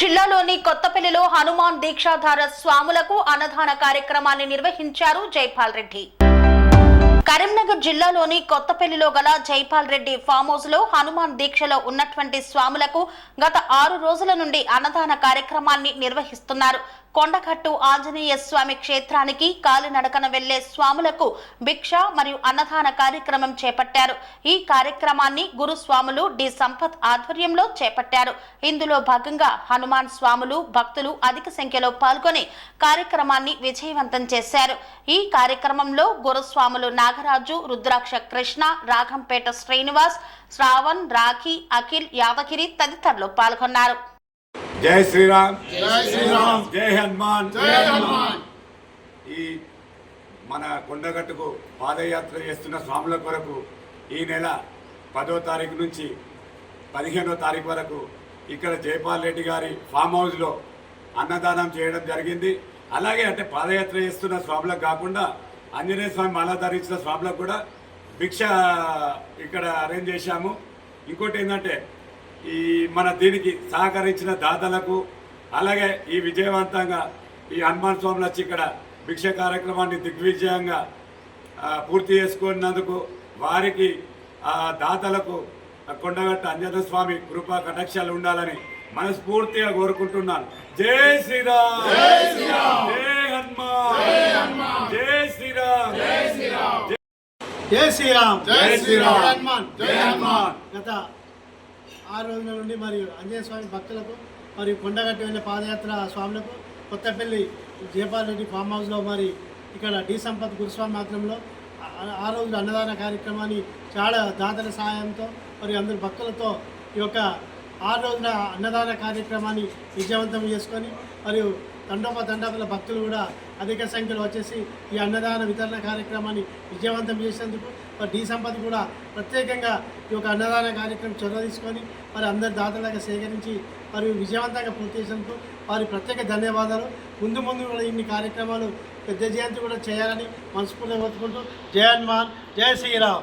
జిల్లాలోని కొత్తపల్లిలో హనుమాన్ దీక్షాధార స్వాములకు అన్నదాన కార్యక్రమాన్ని నిర్వహించారు జైపాల్ రెడ్డి. కరీంనగర్ జిల్లాలోని కొత్తపల్లిలో గల జైపాల్ రెడ్డి ఫామ్ హౌస్లో హనుమాన్ దీక్షలో ఉన్నటువంటి స్వాములకు గత ఆరు రోజుల నుండి అన్నదాన కార్యక్రమాన్ని నిర్వహిస్తున్నారు. కొండకట్టు ఆంజనేయ స్వామి క్షేత్రానికి కాలినడకన వెళ్ళే స్వాములకు భిక్ష మరియు అన్నదాన కార్యక్రమం చేపట్టారు. ఈ కార్యక్రమాన్ని గురుస్వాములు డి. సంపత్ ఆధ్వర్యంలో చేపట్టారు. ఇందులో భాగంగా హనుమాన్ స్వాములు భక్తులు అధిక సంఖ్యలో పాల్గొని కార్యక్రమాన్ని విజయవంతం చేశారు. ఈ కార్యక్రమంలో గురుస్వాములు నాగరాజు రుద్రాక్ష కృష్ణ రాఘంపేట శ్రీనివాస్ శ్రావణ్ రాఖీ అఖిల్ యాదగిరి తదితరులు పాల్గొన్నారు. జై శ్రీరామ్. జై శ్రీరామ్. జై హనుమాన్. జై హనుమాన్. ఈ మన కొండగట్టుకు పాదయాత్ర చేస్తున్న స్వాముల కొరకు ఈ నెల పదో తారీఖు నుంచి పదిహేనో తారీఖు వరకు ఇక్కడ జైపాల్ రెడ్డి గారి ఫామ్ హౌస్లో అన్నదానం చేయడం జరిగింది. అలాగే అంటే పాదయాత్ర చేస్తున్న స్వాములకు కాకుండా ఆంజనేయ స్వామి మాల ధరించిన స్వాములకు కూడా భిక్ష ఇక్కడ అరేంజ్ చేశాము. ఇంకోటి ఏంటంటే ఈ మన దీనికి సహకరించిన దాతలకు అలాగే ఈ విజయవంతంగా ఈ హనుమాన్ స్వాములు వచ్చి ఇక్కడ భిక్ష కార్యక్రమాన్ని దిగ్విజయంగా పూర్తి చేసుకున్నందుకు వారికి ఆ దాతలకు కొండగట్ట అంజన స్వామి కృపా కటాక్షాలు ఉండాలని మనస్ఫూర్తిగా కోరుకుంటున్నాను. జై శ్రీరామ్! జై హనుమాన్! జై శ్రీరామ్! జై శ్రీరామ్! జై శ్రీరామ్! హనుమాన్! జై హనుమాన్! గత ఆ రోజుల నుండి మరియు ఆంజనేయ స్వామి భక్తులకు మరియు కొండగట్టి వెళ్ళే పాదయాత్ర స్వాములకు కొత్తపల్లి జయపాల్ రెడ్డి ఫామ్ హౌస్లో మరి ఇక్కడ డి సంపత్ గురుస్వామి ఆధ్వర్యంలో ఆ- ఆ రోజు అన్నదాన కార్యక్రమాన్ని చాలా దాతల సహాయంతో మరియు అందరు భక్తులతో ఈ యొక్క ఆరు రోజుల అన్నదాన కార్యక్రమాన్ని విజయవంతం చేసుకొని మరియు తండోప తండాకుల భక్తులు కూడా అధిక సంఖ్యలో వచ్చేసి ఈ అన్నదాన వితరణ కార్యక్రమాన్ని విజయవంతం చేసేందుకు మరి డి సంపద కూడా ప్రత్యేకంగా ఈ యొక్క అన్నదాన కార్యక్రమం చొరవ తీసుకొని మరి అందరి దాతలుగా సేకరించి మరియు విజయవంతంగా పూర్తి చేసినందుకు వారి ప్రత్యేక ధన్యవాదాలు. ముందు ముందు కూడా ఇన్ని కార్యక్రమాలు పెద్ద జయంతి కూడా చేయాలని మనస్ఫూర్తిగా కోరుకుంటూ జయ జయ Sriram.